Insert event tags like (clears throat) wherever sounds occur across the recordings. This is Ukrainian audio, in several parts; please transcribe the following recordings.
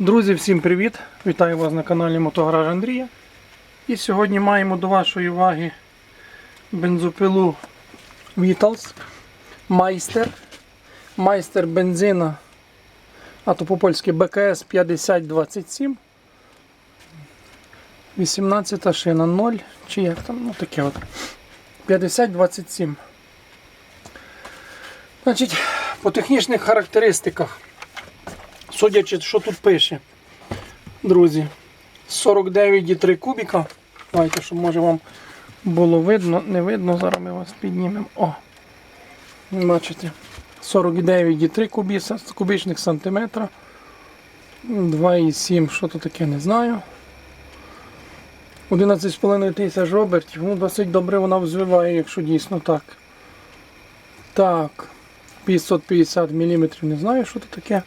Друзі, всім привіт! Вітаю вас на каналі Мотогараж Андрія. І сьогодні маємо до вашої уваги бензопилу Vitals Майстер. Майстер бензина, а то по-польськи БКС 5027. 18 шина 0, чи як там, ну таке от. 5027. Значить, по технічних характеристиках. Судячи, що тут пише, друзі, 49,3 кубіка. Давайте, щоб може вам було видно, не видно, зараз ми вас піднімемо. О! Бачите, 49,3 кубіса, кубічних сантиметра. 2,7, що то таке, не знаю. 11,5 тисяч обертів. Ну, досить добре вона взвиває, якщо дійсно так. Так, 550 мм, не знаю, що це таке.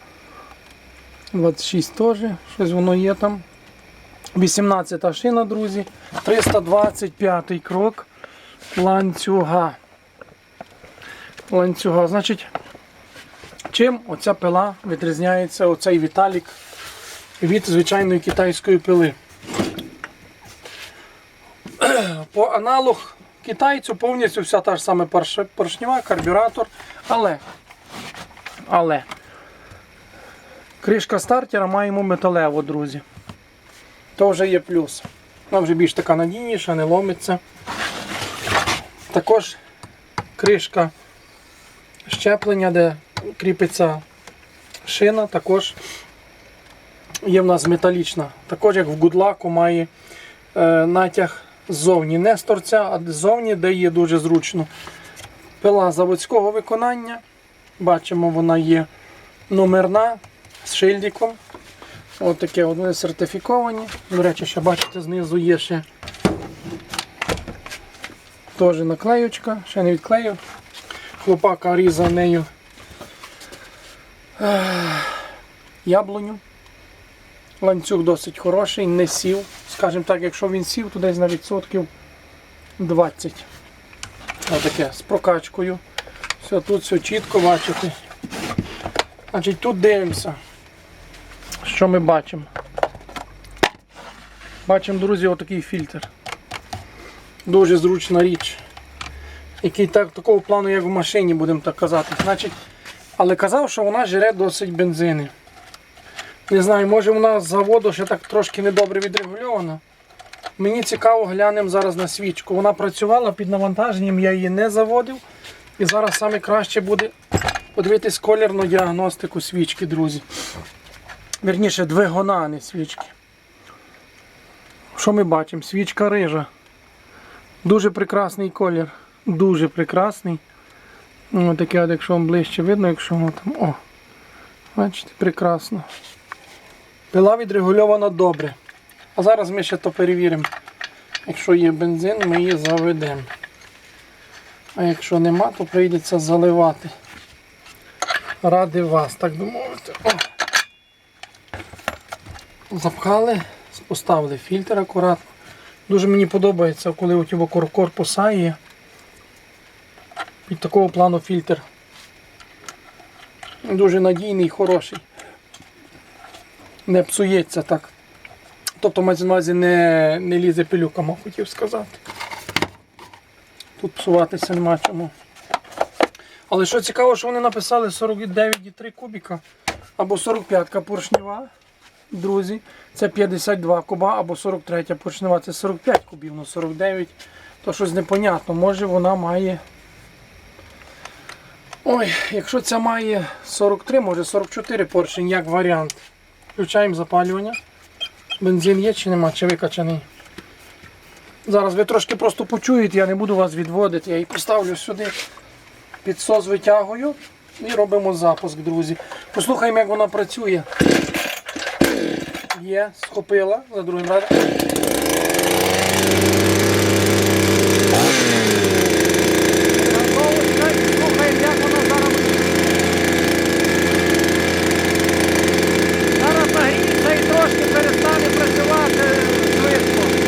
26 теж, щось воно є там. 18 шина, друзі. 325 крок ланцюга. Ланцюга. Значить, чим оця пила відрізняється, оцей Віталік від звичайної китайської пили? (clears throat) По аналог китайцю повністю вся та ж саме порш- поршнева, карбюратор. Але, але Кришка стартера маємо металеву, друзі. То вже є плюс. Вона вже більш така надійніша, не ломиться. Також кришка щеплення, де кріпиться шина, також є в нас металічна. Також як в гудлаку має е, натяг ззовні. Не з торця, а ззовні, де є дуже зручно. Пила заводського виконання. Бачимо, вона є номерна з шильдиком. Ось таке вони сертифіковані. До речі, ще бачите, знизу є ще теж наклеючка, ще не відклею. Хлопака різав нею яблуню. Ланцюг досить хороший, не сів. Скажімо так, якщо він сів, то десь на відсотків 20. Отаке з прокачкою. Все тут все чітко бачите. Значить, тут дивимося. Що ми бачимо? Бачимо, друзі, отакий фільтр. Дуже зручна річ. Який так, такого плану, як в машині, будемо так казати. Значить, але казав, що вона жре досить бензини. Не знаю, може вона з заводу ще так трошки недобре відрегульована. Мені цікаво, глянемо зараз на свічку. Вона працювала під навантаженням, я її не заводив. І зараз саме краще буде подивитись колірну діагностику свічки, друзі. Вірніше, двигуна, а не свічки. Що ми бачимо? Свічка рижа. Дуже прекрасний колір. Дуже прекрасний. Ось таке, от, якщо вам ближче видно, якщо воно там. О! Бачите, прекрасно. Пила відрегульована добре. А зараз ми ще то перевіримо. Якщо є бензин, ми її заведемо. А якщо нема, то прийдеться заливати. Ради вас, так би мовити. О. Запхали, поставили фільтр акуратно. Дуже мені подобається, коли у кор- корпуса є. Під такого плану фільтр. Дуже надійний, хороший. Не псується так. Тобто мається на не, не лізе пилюками, хотів сказати. Тут псуватися нема чому. Але що цікаво, що вони написали 49,3 кубіка або 45 поршнева. Друзі, це 52 куба або 43 поршнева, це 45 кубів, ну 49, то щось непонятно. Може вона має. Ой, якщо ця має 43, може 44 поршень, як варіант. Включаємо запалювання. Бензин є чи нема, чи викачаний. Зараз ви трошки просто почуєте, я не буду вас відводити, я її поставлю сюди. Підсос витягую і робимо запуск, друзі. Послухаємо, як вона працює. Є, схопила за другим разом. Слухаємо, як вона зараз. Зараз нагріється і трошки перестане працювати швидко.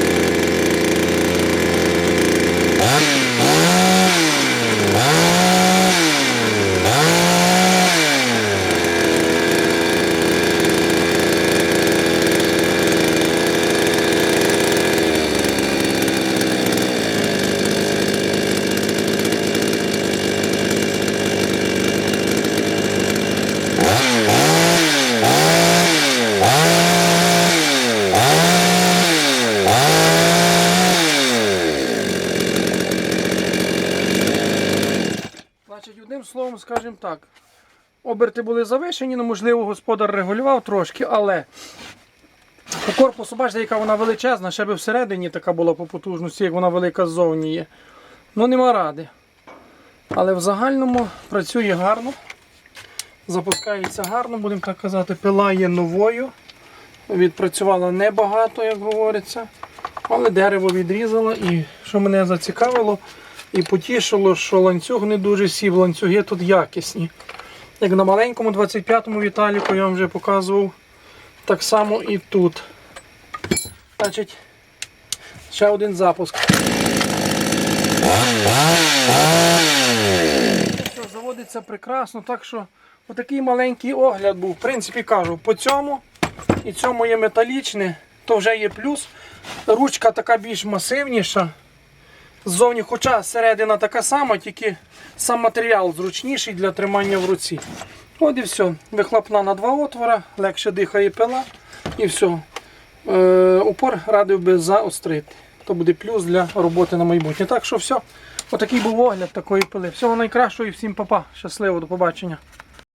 словом, скажімо так. Оберти були завишені, ну, можливо, господар регулював трошки, але по корпусу, бачите, яка вона величезна, ще би всередині така була по потужності, як вона велика ззовні є. Ну нема ради. Але в загальному працює гарно. Запускається гарно, будемо так казати, пила є новою. Відпрацювала небагато, як говориться. Але дерево відрізало і що мене зацікавило і потішило, що ланцюг не дуже сів, ланцюги тут якісні. Як на маленькому 25-му Віталіку я вам вже показував, так само і тут. Значить, ще один запуск. Все, заводиться прекрасно, так що отакий маленький огляд був. В принципі, кажу, по цьому і цьому є металічне, то вже є плюс. Ручка така більш масивніша. Ззовні, хоча середина така сама, тільки сам матеріал зручніший для тримання в руці. От і все. Вихлопна на два отвора, легше дихає пила і все. Е, упор радив би заострити. То буде плюс для роботи на майбутнє. Так що все. Отакий був огляд такої пили. Всього найкращого і всім папа. Щасливо, до побачення.